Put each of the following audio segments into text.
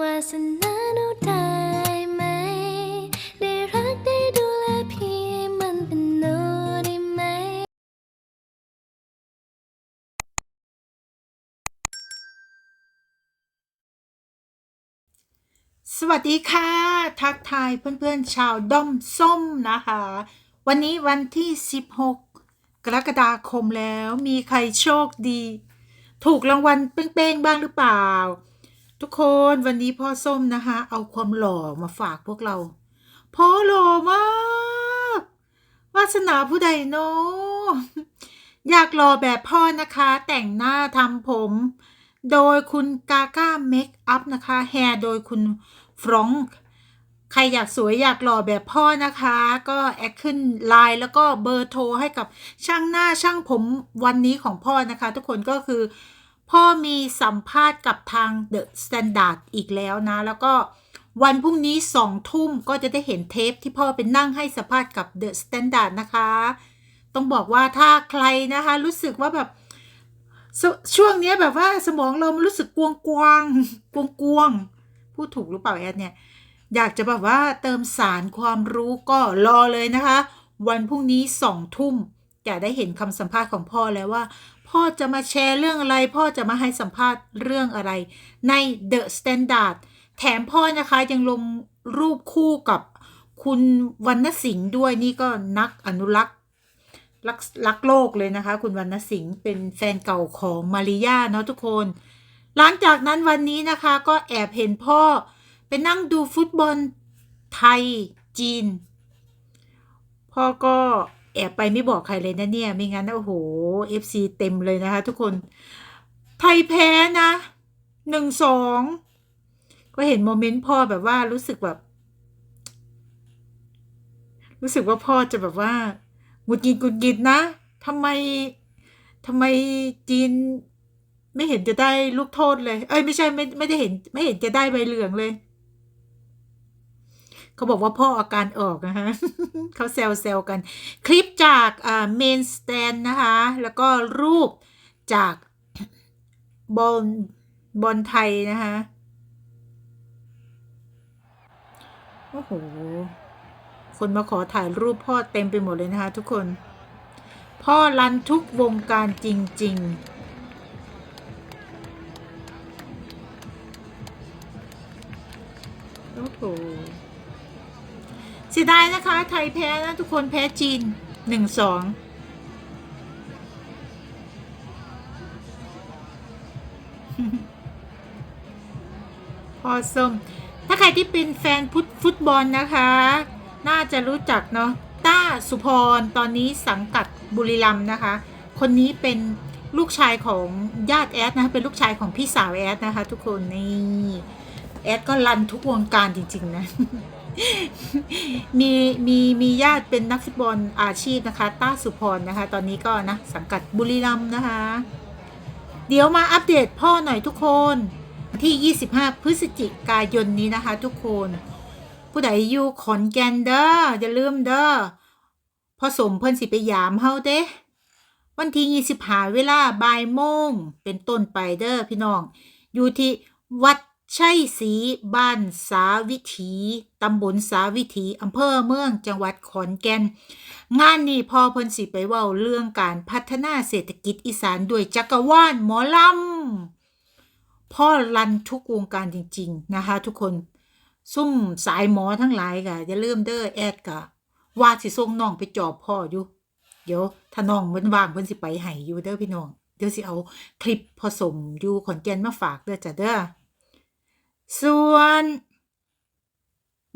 วาสนาหนูได้ไหม ได้รักได้ดูแลพี่ให้มันเป็นหนูได้ไหม สวัสดีค่ะ ทักทายเพื่อนๆชาวด้อมส้มนะคะ วันนี้วันที่ 16 กรกฎาคมแล้วมีใครโชคดี ถูกรางวัลเป้งๆบ้างหรือเปล่า ทุกคนวันนี้พ่อส้มนะคะ เอาความหล่อมาฝากพวกเรา พ่อหล่อมาก วาสนาผู้ใดเนาะอยากหล่อแบบพ่อนะคะ แต่งหน้าทำผม โดยคุณกาก้าเมคอัพนะคะแฮร์โดยคุณฟรองก์ใครอยากสวยอยากหล่อแบบพ่อนะคะ ก็แอดขึ้นไลน์แล้วก็เบอร์โทรให้กับช่างหน้าช่างผมวันนี้ของพ่อนะคะ ทุกคนก็คือ พ่อมีสัมภาษณ์กับทาง The Standard อีกแล้วนะ แล้วก็วันพรุ่งนี้สองทุ่มก็จะได้เห็นเทปที่พ่อเป็นนั่งให้สัมภาษณ์กับ The Standard นะคะ ต้องบอกว่าถ้าใครนะคะ รู้สึกว่าแบบชช่วงนี้แบบว่าสมองเรามันรู้สึกกวงกวงกวงกวงพูดถูกหรือเปล่าแอดเนี่ย อยากจะแบบว่าเติมสารความรู้ก็รอเลยนะคะ วันพรุ่งนี้สองทุ่มจะได้เห็นคำสัมภาษณ์ของพ่อแล้วว่า พ่อจะมาแชร์เรื่องอะไร พ่อจะมาให้สัมภาษณ์เรื่องอะไร ใน The Standard แถมพ่อนะคะยังลงรูปคู่กับคุณวรรณสิงห์ด้วยนี่ก็นักอนุรักษ์รักรักโลกเลยนะคะ คุณวรรณสิงห์เป็นแฟนเก่าของมาริยาเนาะทุกคน หลังจากนั้นวันนี้นะคะก็แอบเห็นพ่อไปนั่งดูฟุตบอลไทยจีน พ่อก็ แอบไปไม่บอกใครเลยนะเนี่ย ไม่งั้นโอ้โห FC เต็มเลยนะคะทุกคน ไทยแพ้นะหนึ่งสองก็เห็นโมเมนต์พ่อแบบว่ารู้สึกแบบ รู้สึกว่าพ่อจะแบบว่าหงุดหงิดหงุดหงิดนะทำไมทำไมจีนไม่เห็นจะได้ลูกโทษเลย เอ้ยไม่ใช่ไม่ไม่ได้เห็น ไม่เห็นจะได้ใบเหลืองเลย เขาบอกว่าพ่ออาการออกนะคะเขาแซวแซวกัน คลิปจากเมนสแตนนะคะ แล้วก็รูปจากบอลบอลไทยนะคะโอ้โห คนมาขอถ่ายรูปพ่อเต็มไปหมดเลยนะคะทุกคน พ่อรันทุกวงการจริง ๆโอ้โห สียดายนะคะ ไทยแพ้นะทุกคนแพ้จีนหนึ่งสองพอส้มถ้าใครที่เป็นแฟนฟุตฟตบอลนะคะ น่าจะรู้จักเนาะต้าสุพร ตอนนี้สังกัดบุรีรัมนะคะ คนนี้เป็นลูกชายของญาติแอดนะคะเป็นลูกชายของพี่สาวแอดนะคะ ทุกคนนี่แอดก็รันทุกวงการจริง ๆ นะ มีมีมีญาติเป็นนักฟุตบอลอาชีพนะคะ ต้าสุพรนะคะ ตอนนี้ก็นะสังกัดบุรีรัมย์นะคะ เดี๋ยวมาอัปเดตพ่อหน่อยทุกคนที่ 25 พฤศจิกายนนี้นะคะ ทุกคน ผู้ใดอยู่ขอนแก่นเด้ออย่าลืมเด้อพอสมเพิ่นสิไปยามเฮาเด้วันที่ 25 เวลาบ่ายโมงเป็นต้นไปเด้อพี่น้อง อยู่ที่วัด ชัยศรีบ้านสาวิถีตำบลสาวิถีอำเภอเมืองจังหวัดขอนแก่น งานนี้พอเพิ่นสิไปเว้าเรื่องการพัฒนาเศรษฐกิจอีสานด้วยจักรวาลหมอลำพ่อรันทุกวงการจริง ๆ นะคะทุกคนซุ่มสายหมอทั้งหลายกะอย่าลืมเด้อแอดกะ ว่าสิส่งน้องไปจอบพ่ออยู่ เดี๋ยวถ้าน้องมันว่างเพิ่นสิไปให้อยู่เด้อพี่น้องเดี๋ยวสิเอาคลิปผสมอยู่ขอนแก่นมาฝากเด้อจ้ะเด้อ ส่วน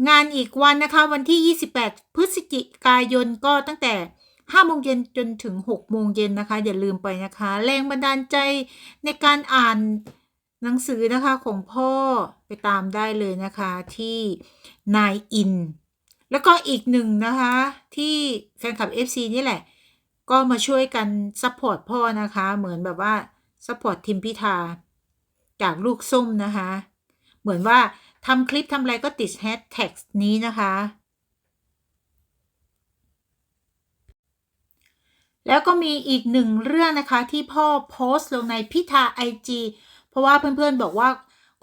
งานอีกวันนะคะวันที่ 28 พฤศจิกายนก็ตั้งแต่5โมงเย็นจนถึง6โมงเย็นนะคะ อย่าลืมไปนะคะ แรงบันดาลใจในการอ่านหนังสือนะคะของพ่อไปตามได้เลยนะคะที่นายอิน แล้วก็อีกหนึ่งนะคะ ที่แฟนคลับ FC นี่แหละ ก็มาช่วยกันซัพพอร์ตพ่อนะคะ เหมือนแบบว่าซัพพอร์ตทีมพิธาจากลูกส้มนะคะ เหมือนว่าทำคลิปทำอะไรก็ติดแฮชแท็กนี้นะคะ แล้วก็มีอีกหนึ่งเรื่องนะคะที่พ่อโพสต์ลงในพิธาไอจีเพราะว่าเพื่อนๆบอกว่า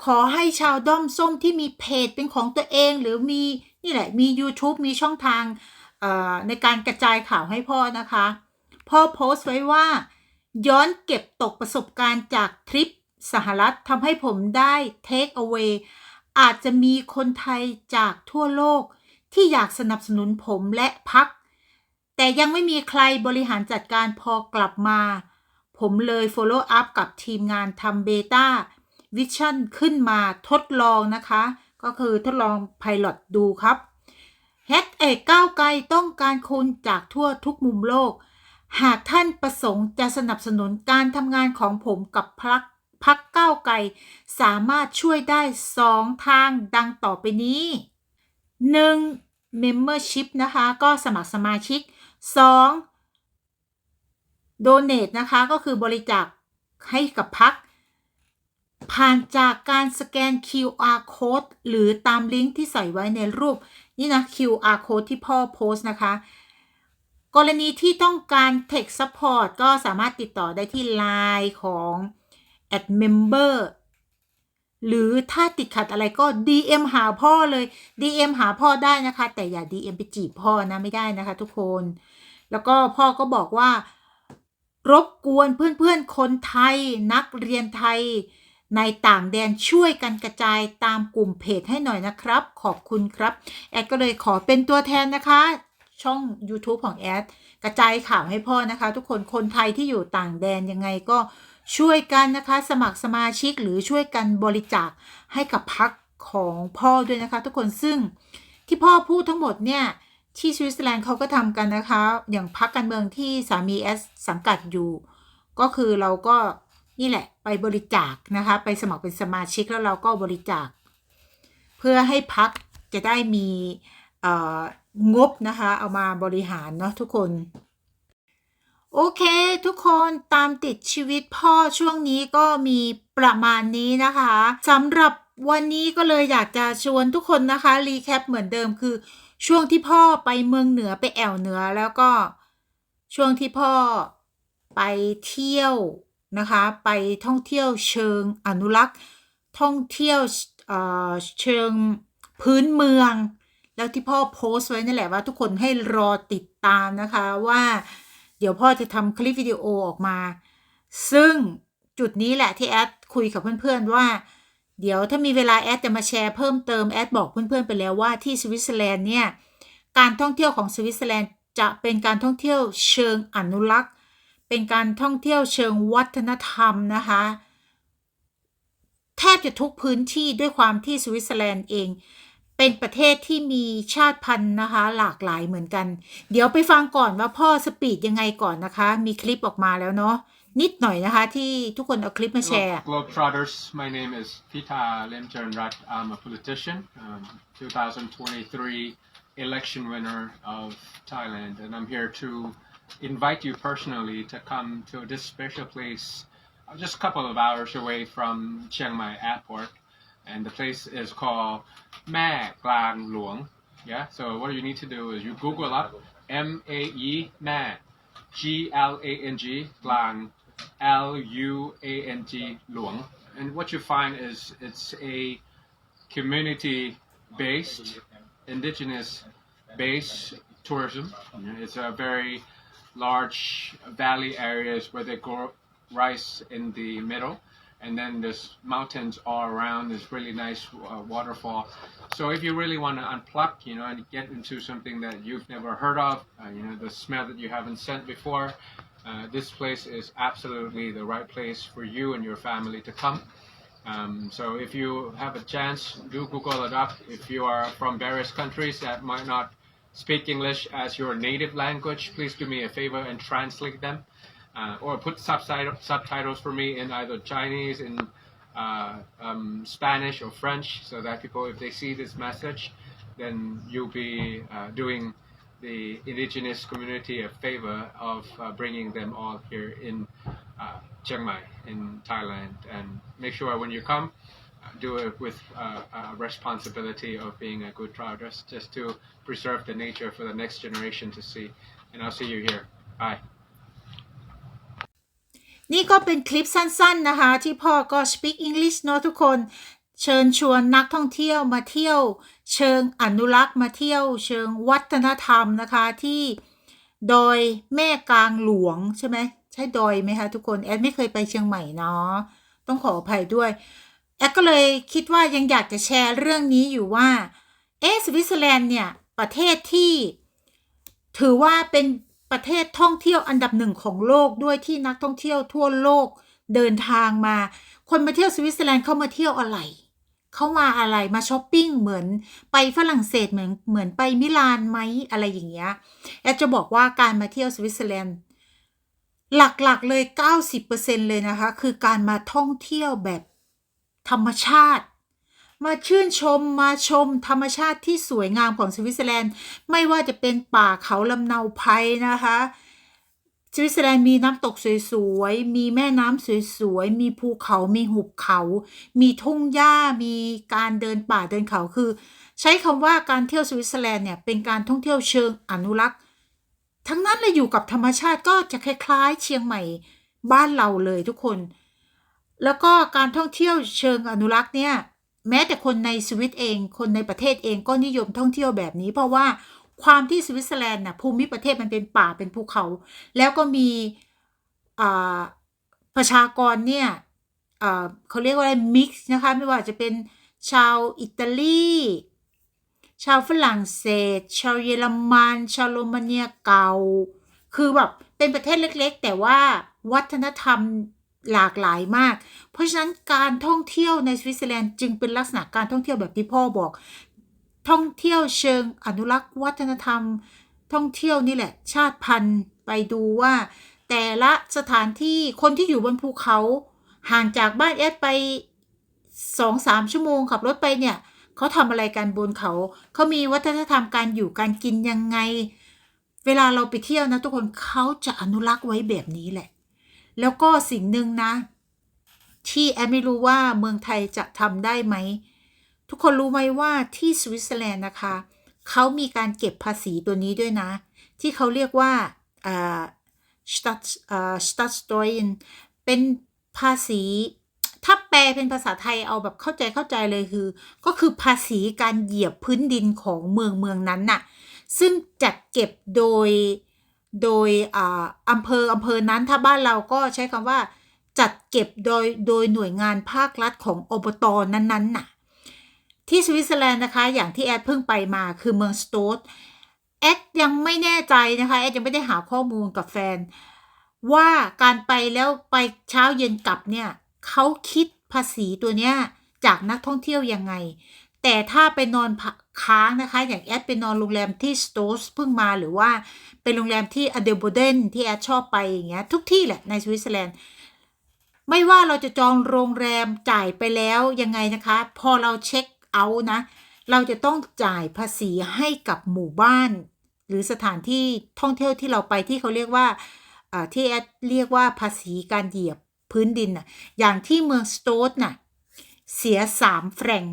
ขอให้ชาวด้อมส้มที่มีเพจเป็นของตัวเอง หรือมีนี่แหละมี YouTube มีช่องทางในการกระจายข่าวให้พ่อนะคะ พ่อโพสต์ไว้ว่า ย้อนเก็บตกประสบการณ์จากทริป สหรัฐทำให้ผมได้ take away อาจจะมีคนไทยจากทั่วโลกที่อยากสนับสนุนผมและพัก แต่ยังไม่มีใครบริหารจัดการพอกลับมา ผมเลย follow up กับทีมงานทำเบต้าวิชั่นขึ้นมาทดลองนะคะ ก็คือทดลอง Pilot ดูครับแฮชเอกก้าวไกลต้องการคนจากทั่วทุกมุมโลก หากท่านประสงค์จะสนับสนุนการทำงานของผมกับพัก พักก้าวไกลสามารถช่วยได้สองทางดังต่อไปนี้ 1. Membership นะคะ ก็สมัครสมาชิก 2. Donate นะคะ ก็คือบริจาคให้กับพัก ผ่านจากการสแกน QR code หรือตามลิงก์ที่ใส่ไว้ในรูป นี่นะ QR code ที่พ่อโพสต์นะคะ กรณีที่ต้องการ Tech Support ก็สามารถติดต่อได้ที่ Line ของ Ad Member หรือถ้าติดขัดอะไรก็ DM หาพ่อเลย DM หาพ่อได้นะคะ แต่อย่า DM ไปจีบพ่อนะไม่ได้นะคะ ทุกคน แล้วก็พ่อก็บอกว่า รบกวนเพื่อนๆคนไทย นักเรียนไทย ในต่างแดนช่วยกันกระจายตามกลุ่มเพจให้หน่อยนะครับ ขอบคุณครับ แอดก็เลยขอเป็นตัวแทนนะคะ ช่อง YouTube ของแอดกระจายข่าวให้พ่อนะคะ ทุกคนคนไทยที่อยู่ต่างแดนยังไงก็ ช่วยกันนะคะสมัครสมาชิกหรือช่วยกันบริจาคให้กับพักของพ่อด้วยนะคะ ทุกคนซึ่งที่พ่อพูดทั้งหมดเนี่ยที่สวิตเซอร์แลนด์เขาก็ทำกันนะคะ อย่างพักการเมืองที่สามีแอสสังกัดอยู่ ก็คือเราก็นี่แหละไปบริจาคนะคะ ไปสมัครเป็นสมาชิกแล้วเราก็บริจาค เพื่อให้พักจะได้มีเอ่องบนะคะ เอามาบริหารเนาะทุกคน โอเค ทุกคนตามติดชีวิตพ่อช่วงนี้ก็มีประมาณนี้นะคะสำหรับวันนี้ก็เลยอยากจะชวนทุกคนนะคะรีแคปเหมือนเดิมคือ ช่วงที่พ่อไปเมืองเหนือไปแอวเหนือแล้วก็ช่วงที่พ่อไปเที่ยวนะคะ ไปท่องเที่ยวเชิงอนุรักษ์ ท่องเที่ยวเอ่อเชิงพื้นเมือง แล้วที่พ่อโพสต์ไว้นั่นแหละว่าทุกคนให้รอติดตามนะคะว่า เดี๋ยวพ่อจะทำคลิปวิดีโอออกมา ซึ่งจุดนี้แหละที่แอดคุยกับเพื่อนๆว่า เดี๋ยวถ้ามีเวลาแอดจะมาแชร์เพิ่มเติมแอดบอกเพื่อนๆไปแล้วว่าที่สวิตเซอร์แลนด์เนี่ยการท่องเที่ยวของสวิตเซอร์แลนด์จะเป็นการท่องเที่ยวเชิงอนุรักษ์ เป็นการท่องเที่ยวเชิงวัฒนธรรมนะคะแทบจะทุกพื้นที่ด้วยความที่สวิตเซอร์แลนด์เอง เป็นประเทศที่มีชาติพันธุ์นะคะ หลากหลายเหมือนกัน เดี๋ยวไปฟังก่อนว่าพ่อสปีดยังไงก่อนนะคะ มีคลิปออกมาแล้วเนาะนิดหน่อยนะคะ ที่ทุกคนเอาคลิปมาแชร์ Globetrotters. My name is Pita Limcharanrat. I'm a politician, um, 2023 election winner of Thailand, and I'm here to invite you personally to come to this special place just a couple of hours away from Chiang Mai Airport. And the place is called Ma Klang Luang. Yeah, so what you need to do is you Google up M A E Ma G L A N G Klang L U A N G Luang. And what you find is it's a community based, indigenous based tourism. It's a very large valley areas where they grow rice in the middle. And then there's mountains all around. There's really nice uh, waterfall. So if you really want to unplug, you know, and get into something that you've never heard of, uh, you know, the smell that you haven't sent before, uh, this place is absolutely the right place for you and your family to come. Um, so if you have a chance, do Google it up. If you are from various countries that might not speak English as your native language, please do me a favor and translate them. Uh, or put subtitle, subtitles for me in either Chinese, in uh, um, Spanish, or French, so that people, if they see this message, then you'll be uh, doing the indigenous community a favor of uh, bringing them all here in uh, Chiang Mai, in Thailand. And make sure when you come, uh, do it with uh, a responsibility of being a good traveler, just to preserve the nature for the next generation to see. And I'll see you here. Bye. นี่ก็เป็นคลิปสั้นๆนะคะ ที่พ่อก็ speak English เนอะทุกคน เชิญชวนนักท่องเที่ยวมาเที่ยว เชิงอนุรักษ์มาเที่ยว เชิงวัฒนธรรมนะคะที่ดอยแม่กลางหลวงใช่ไหมใช่ดอยไหมคะทุกคนแอดไม่เคยไปเชียงใหม่เนาะต้องขออภัยด้วยแอดก็เลยคิดว่ายังอยากจะแชร์เรื่องนี้อยู่ว่าเอสวิตเซอร์แลนด์เนี่ยประเทศที่ถือว่าเป็น ประเทศท่องเที่ยวอันดับหนึ่งของโลกด้วยที่นักท่องเที่ยวทั่วโลกเดินทางมา คนมาเที่ยวสวิตเซอร์แลนด์เข้ามาเที่ยวอะไร เข้ามาอะไรมาช้อปปิ้งเหมือนไปฝรั่งเศสเหมือนเหมือนไปมิลานไหมอะไรอย่างเงี้ยแอดจะบอกว่าการมาเที่ยวสวิตเซอร์แลนด์หลักๆเลย 90%เลยนะคะ คือการมาท่องเที่ยวแบบธรรมชาติ มาชื่นชมมาชมธรรมชาติที่สวยงามของสวิตเซอร์แลนด์ ไม่ว่าจะเป็นป่าเขาลำเนาไพรนะคะสวิตเซอร์แลนด์มีน้ำตกสวยๆ มีแม่น้ำสวยๆ มีภูเขา มีหุบเขา มีทุ่งหญ้า มีการเดินป่าเดินเขาคือ ใช้คำว่าการเที่ยวสวิตเซอร์แลนด์เนี่ยเป็นการท่องเที่ยวเชิงอนุรักษ์ ทั้งนั้นเลยอยู่กับธรรมชาติก็จะคล้ายๆ เชียงใหม่บ้านเราเลยทุกคน แล้วก็การท่องเที่ยวเชิงอนุรักษ์เนี่ย แม้แต่คนในสวิตเอง คนในประเทศเองก็นิยมท่องเที่ยวแบบนี้ เพราะว่าความที่สวิตเซอร์แลนด์น่ะภูมิประเทศมันเป็นป่าเป็นภูเขา แล้วก็มีประชากรเนี่ยเขาเรียกว่าอะไรมิกซ์นะคะไม่ว่าจะเป็นชาวอิตาลีชาวฝรั่งเศส ชาวเยอรมัน ชาวโรมาเนียเก่า คือแบบเป็นประเทศเล็กๆ แต่ว่าวัฒนธรรม หลากหลายมาก เพราะฉะนั้นการท่องเที่ยวในสวิตเซอร์แลนด์จึงเป็นลักษณะการท่องเที่ยวแบบที่พ่อบอก ท่องเที่ยวเชิงอนุรักษ์วัฒนธรรม ท่องเที่ยวนี่แหละ ชาติพันธุ์ไปดูว่า แต่ละสถานที่คนที่อยู่บนภูเขาห่างจากบ้านเอสไปสองสามชั่วโมงขับรถไปเนี่ยเขาทำอะไรกันบนเขา เขามีวัฒนธรรมการอยู่การกินยังไง เวลาเราไปเที่ยวนะทุกคนเขาจะอนุรักษ์ไว้แบบนี้แหละ แล้วก็สิ่งหนึ่งนะ ที่แอดไม่รู้ว่าเมืองไทยจะทำได้ไหม ทุกคนรู้ไหมว่าที่สวิตเซอร์แลนด์นะคะ เขามีการเก็บภาษีตัวนี้ด้วยนะ ที่เขาเรียกว่าอ่า Stadt อ่า Stadtsteuern เป็นภาษี ถ้าแปลเป็นภาษาไทยเอาแบบเข้าใจเข้าใจเลยคือ ก็คือภาษีการเหยียบพื้นดินของเมืองเมืองนั้นน่ะ ซึ่งจัดเก็บโดย โดยอ่าอำเภออำเภอนั้นถ้าบ้านเราก็ใช้คำว่า จัดเก็บโดยโดยหน่วยงานภาครัฐของอบตนั้นๆน่ะที่สวิตเซอร์แลนด์นะคะ อย่างที่แอดเพิ่งไปมาคือเมืองสโตดแอดยังไม่แน่ใจนะคะแอดยังไม่ได้หาข้อมูลกับแฟน ว่าการไปแล้วไปเช้าเย็นกลับเนี่ยเขาคิดภาษีตัวเนี้ยจากนักท่องเที่ยวยังไง แต่ถ้าไปนอนค้างนะคะ อย่างแอดไปนอนโรงแรมที่สโตสเพิ่งมาหรือว่าเป็นโรงแรมที่อเดลโบเดนที่แอดชอบไปอย่างเงี้ยทุกที่แหละในสวิตเซอร์แลนด์ไม่ว่าเราจะจองโรงแรมจ่ายไปแล้วยังไงนะคะ พอเราเช็คเอาท์นะ เราจะต้องจ่ายภาษีให้กับหมู่บ้าน หรือสถานที่ท่องเที่ยวที่เราไปที่เขาเรียกว่าที่แอดเรียกว่าภาษีการเหยียบพื้นดินน่ะอย่างที่เมืองสโตดน่ะเสียสามแฟรง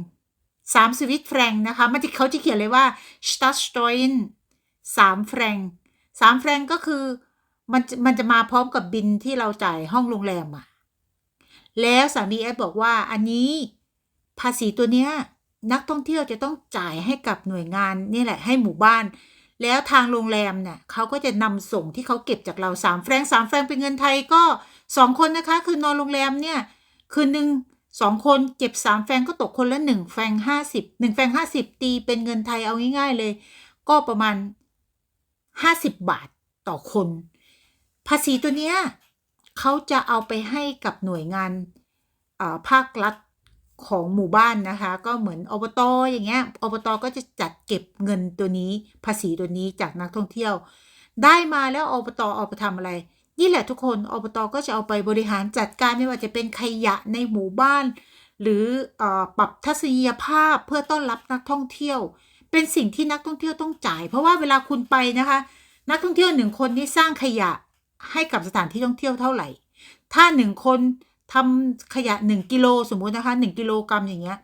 สามสวิตแฟรงนะคะมันจะเขาจะเขียนเลยว่า Stadtsteuern สามแฟรงสามแฟรงก็คือมันมันจะมาพร้อมกับบินที่เราจ่ายห้องโรงแรมอะแล้วสามีแอดบอกว่าอันนี้ภาษีตัวเนี้ยนักท่องเที่ยวจะต้องจ่ายให้กับหน่วยงานนี่แหละให้หมู่บ้าน แล้วทางโรงแรมเนี่ยเขาก็จะนำส่งที่เขาเก็บจากเราสามแฟรงสามแฟรงเป็นเงินไทยก็สองคนนะคะ คือนอนโรงแรมเนี่ยคืนหนึ่ง สองคนเก็บสามแฟงก็ตกคนละหนึ่งแฟงห้าสิบหนึ่งแฟงห้าสิบตีเป็นเงินไทยเอาง่ายๆเลย ก็ประมาณห้าสิบบาทต่อคน ภาษีตัวเนี้ยเขาจะเอาไปให้กับหน่วยงานอ่าภาครัฐของหมู่บ้านนะคะ ก็เหมือนอบตอย่างเงี้ยอบตก็จะจัดเก็บเงินตัวนี้ ภาษีตัวนี้จากนักท่องเที่ยว ได้มาแล้วอบตเอาไปทำอะไร นี่แหละทุกคนอบตก็จะเอาไปบริหารจัดการไม่ว่าจะเป็นขยะในหมู่บ้าน หรืออปรับทัศนียภาพเพื่อต้อนรับนักท่องเที่ยว เป็นสิ่งที่นักท่องเที่ยวต้องจ่าย เพราะว่าเวลาคุณไปนะคะ นักท่องเที่ยวหนึ่งคนนี่สร้างขยะให้กับสถานที่ท่องเที่ยวเท่าไหร่ ถ้าหนึ่งคนทำขยะหนึ่งกิโลสมมุตินะคะหนึ่งกิโลกรัมอย่างเงี้ย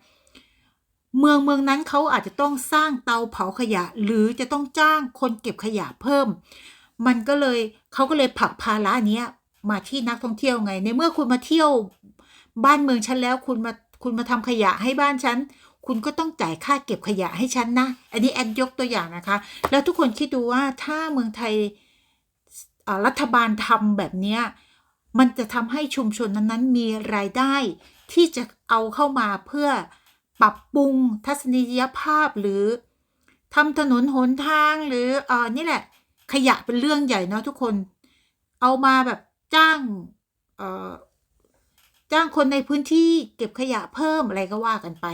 เมืองเมืองนั้นเขาอาจจะต้องสร้างเตาเผาขยะ หรือจะต้องจ้างคนเก็บขยะเพิ่ม มันก็เลยเขาก็เลยผลักภาระเนี้ยมาที่นักท่องเที่ยวไง ในเมื่อคุณมาเที่ยวบ้านเมืองฉันแล้ว คุณมาคุณมาทำขยะให้บ้านฉัน คุณก็ต้องจ่ายค่าเก็บขยะให้ฉันนะ อันนี้แอดยกตัวอย่างนะคะ แล้วทุกคนคิดดูว่าถ้าเมืองไทยรัฐบาลทำแบบเนี้ยมันจะทำให้ชุมชนนั้นๆ มีรายได้ ที่จะเอาเข้ามาเพื่อปรับปรุงทัศนียภาพหรือทำถนนหนทางหรือเอ่อนี่แหละ ขยะเป็นเรื่องใหญ่เนาะทุกคน เอามาแบบจ้างเอ่อจ้างคนในพื้นที่เก็บขยะเพิ่มอะไรก็ว่ากันไป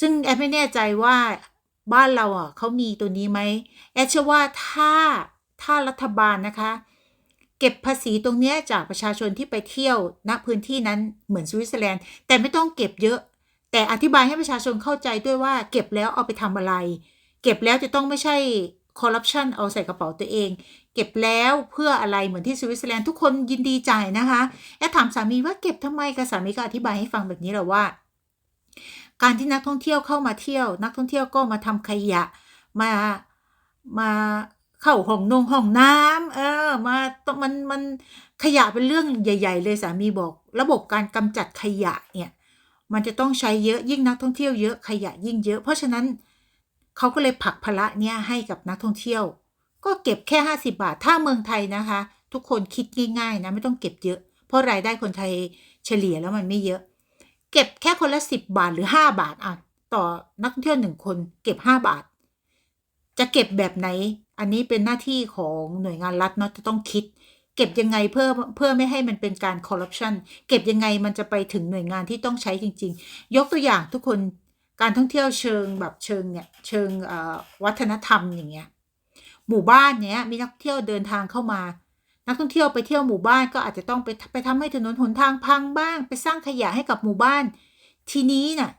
ซึ่งแอดไม่แน่ใจว่าบ้านเราอะเขามีตัวนี้ไหมแอดเชื่อว่าถ้าถ้ารัฐบาลนะคะ เก็บภาษีตรงเนี้ยจากประชาชนที่ไปเที่ยวณพื้นที่นั้นเหมือนสวิตเซอร์แลนด์แต่ไม่ต้องเก็บเยอะ แต่อธิบายให้ประชาชนเข้าใจด้วยว่า เก็บแล้วเอาไปทำอะไร เก็บแล้วจะต้องไม่ใช่ คอร์รัปชันเอาใส่กระเป๋าตัวเอง เก็บแล้วเพื่ออะไรเหมือนที่สวิตเซอร์แลนด์ทุกคนยินดีจ่ายนะคะแอดถามสามีว่าเก็บทำไมกับสามีก็อธิบายให้ฟังแบบนี้แหละว่า การที่นักท่องเที่ยวเข้ามาเที่ยว นักท่องเที่ยวก็มาทำขยะมามาเข้าห้องนงห้องน้ำเออมาต้องมันมันขยะเป็นเรื่องใหญ่ ๆ เลยสามีบอก ระบบการกำจัดขยะเนี่ยมันจะต้องใช้เยอะยิ่งนักท่องเที่ยวเยอะขยะยิ่งเยอะ เพราะฉะนั้น เขาก็เลยผักภาระเนี่ยให้กับนักท่องเที่ยว ก็เก็บแค่ 50 บาท ถ้าเมืองไทยนะคะ ทุกคนคิดง่ายๆนะไม่ต้องเก็บเยอะ เพราะรายได้คนไทยเฉลี่ยแล้วมันไม่เยอะ เก็บแค่คนละ 10 บาทหรือ 5 บาทอะต่อนักท่องเที่ยวหนึ่งคนเก็บ 5 บาท จะเก็บแบบไหน อันนี้เป็นหน้าที่ของหน่วยงานรัฐเนาะจะต้องคิด เก็บยังไงเพื่อเพื่อไม่ให้มันเป็นการคอร์รัปชันเก็บยังไงมันจะไปถึงหน่วยงานที่ต้องใช้จริง ๆ ยกตัวอย่างทุกคน การท่องเที่ยวเชิงแบบเชิงเนี่ยเชิงวัฒนธรรมอย่างเงี้ยหมู่บ้านเนี้ยมีนักท่องเที่ยวเดินทางเข้ามา นักท่องเที่ยวไปเที่ยวหมู่บ้านก็อาจจะต้องไปไปทำให้ถนนหนทางพังบ้าง ไปสร้างขยะให้กับหมู่บ้าน ทีนี้น่ะ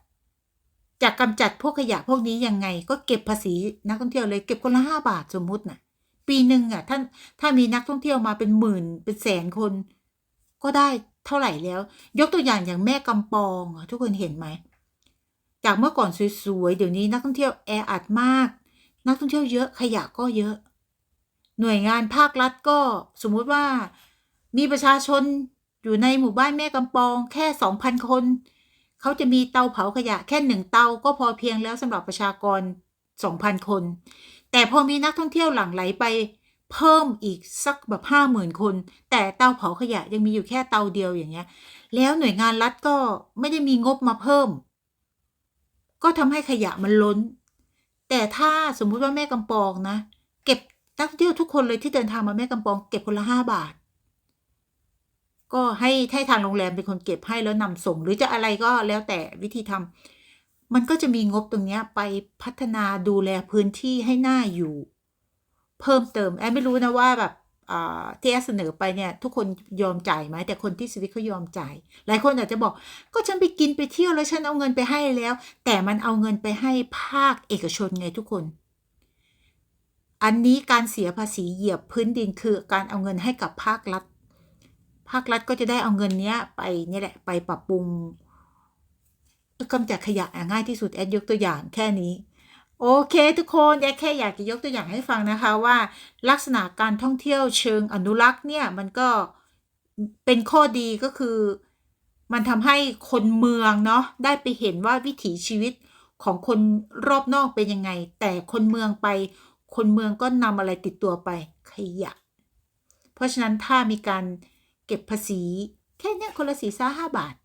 จะกำจัดพวกขยะพวกนี้ยังไง ก็เก็บภาษีนักท่องเที่ยวเลยเก็บคนละห้าบาทสมมุติน่ะ ปีหนึ่งอะท่านถ้ามีนักท่องเที่ยวมาเป็นหมื่นเป็นแสนคน ก็ได้เท่าไหร่แล้ว ยกตัวอย่างอย่างแม่กำปองทุกคนเห็นไหม จากเมื่อก่อนสวยๆ เดี๋ยวนี้นักท่องเที่ยวแออัดมาก นักท่องเที่ยวเยอะขยะก็เยอะ หน่วยงานภาครัฐก็สมมุติว่ามีประชาชนอยู่ในหมู่บ้านแม่กำปอง แค่สองพันคน เขาจะมีเตาเผาขยะแค่หนึ่งเตาก็พอเพียงแล้วสำหรับประชากรสองพันคน แต่พอมีนักท่องเที่ยวหลั่งไหลไปเพิ่มอีกสักแบบห้าหมื่นคน แต่เตาเผาขยะยังมีอยู่แค่เตาเดียวอย่างเงี้ย แล้วหน่วยงานรัฐก็ไม่ได้มีงบมาเพิ่ม ก็ทำให้ขยะมันล้น แต่ถ้าสมมุติว่าแม่กำปองนะ เก็บนักท่องเที่ยวทุกคนเลยที่เดินทางมาแม่กำปองเก็บคนละห้าบาท ก็ให้ให้ทางโรงแรมเป็นคนเก็บให้แล้วนำส่ง หรือจะอะไรก็แล้วแต่วิธีทำมันก็จะมีงบตรงนี้ไปพัฒนาดูแลพื้นที่ให้หน่าอยู่ เพิ่มเติมแอนไม่รู้นะว่าแบบ ที่แอนเสนอไปเนี่ยทุกคนยอมจ่ายไหมแต่คนที่สวิตเขายอมจ่าย หลายคนอาจจะบอกก็ฉันไปกินไปเที่ยวแล้วฉันเอาเงินไปให้แล้ว แต่มันเอาเงินไปให้ภาคเอกชนไงทุกคน อันนี้การเสียภาษีเหยียบพื้นดินคือการเอาเงินให้กับภาครัฐ ภาครัฐก็จะได้เอาเงินเนี้ยไปนี่แหละไปปรับปรุงกำจัดขยะง่ายที่สุดแอดยกตัวอย่างแค่นี้ โอเคทุกคนแอดแค่อยากจะยกตัวอย่างให้ฟังนะคะว่า ลักษณะการท่องเที่ยวเชิงอนุรักษ์เนี่ยมันก็เป็นข้อดีก็คือ มันทำให้คนเมืองเนาะได้ไปเห็นว่าวิถีชีวิตของคนรอบนอกเป็นยังไง แต่คนเมืองไป คนเมืองก็นำอะไรติดตัวไปขยะ เพราะฉะนั้นถ้ามีการเก็บภาษีแค่เนี้ยคนละสี่ซ่าห้าบาท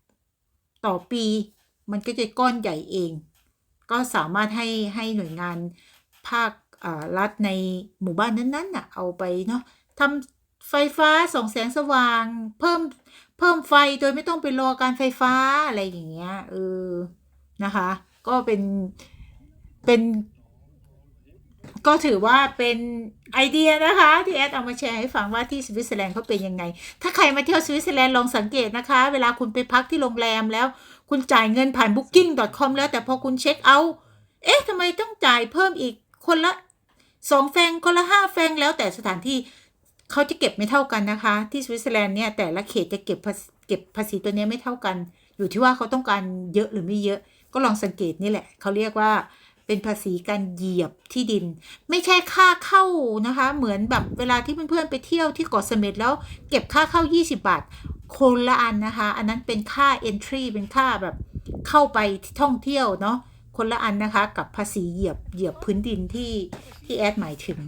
ต่อปีมันก็จะก้อนใหญ่เอง ก็สามารถให้ให้หน่วยงานภาครัฐในหมู่บ้านนั้นๆน่ะเอาไปเนาะทำไฟฟ้าส่องแสงสว่าง เพิ่มเพิ่มไฟโดยไม่ต้องไปรอการไฟฟ้าอะไรอย่างเงี้ยเออนะคะ ก็เป็นเป็น ก็ถือว่าเป็นไอเดียนะคะ ที่แอดเอามาแชร์ให้ฟังว่าที่สวิตเซอร์แลนด์เขาเป็นยังไง ถ้าใครมาเที่ยวสวิตเซอร์แลนด์ลองสังเกตนะคะ เวลาคุณไปพักที่โรงแรมแล้ว คุณจ่ายเงินผ่าน booking.com แล้วแต่พอคุณเช็คเอาท์เอ๊ะทำไมต้องจ่ายเพิ่มอีกคนละสองแฟงคนละห้าแฟงแล้วแต่สถานที่เขาจะเก็บไม่เท่ากันนะคะ ที่สวิตเซอร์แลนด์เนี่ยแต่ละเขตจะเก็บเก็บภาษีตัวนี้ไม่เท่ากัน อยู่ที่ว่าเขาต้องการเยอะหรือไม่เยอะ ก็ลองสังเกตนี่แหละเขาเรียกว่า เป็นภาษีการเหยียบที่ดิน ไม่ใช่ค่าเข้านะคะ เหมือนแบบเวลาที่เพื่อนๆไปเที่ยวที่เกาะเสม็ดแล้วเก็บค่าเข้า 20 บาท คนละอันนะคะ อันนั้นเป็นค่า entry เป็นค่าแบบเข้าไปท่องเที่ยวเนาะคนละอันนะคะ กับภาษีเหยียบเหยียบพื้นดินที่ที่แอดหมายถึง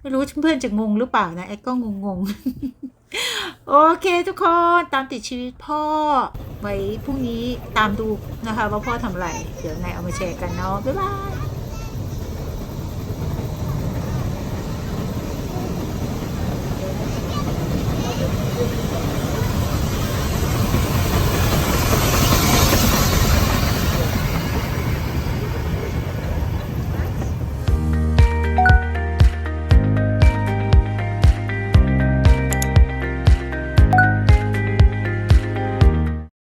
ไม่รู้เพื่อนๆจะงงหรือเปล่านะแอดก็งงๆโอเคทุกคนตามติดชีวิตพ่อ ไว้พรุ่งนี้ตามดูนะคะว่าพ่อทำอะไร เดี๋ยวไงเอามาแชร์กันเนาะบ๊ายบาย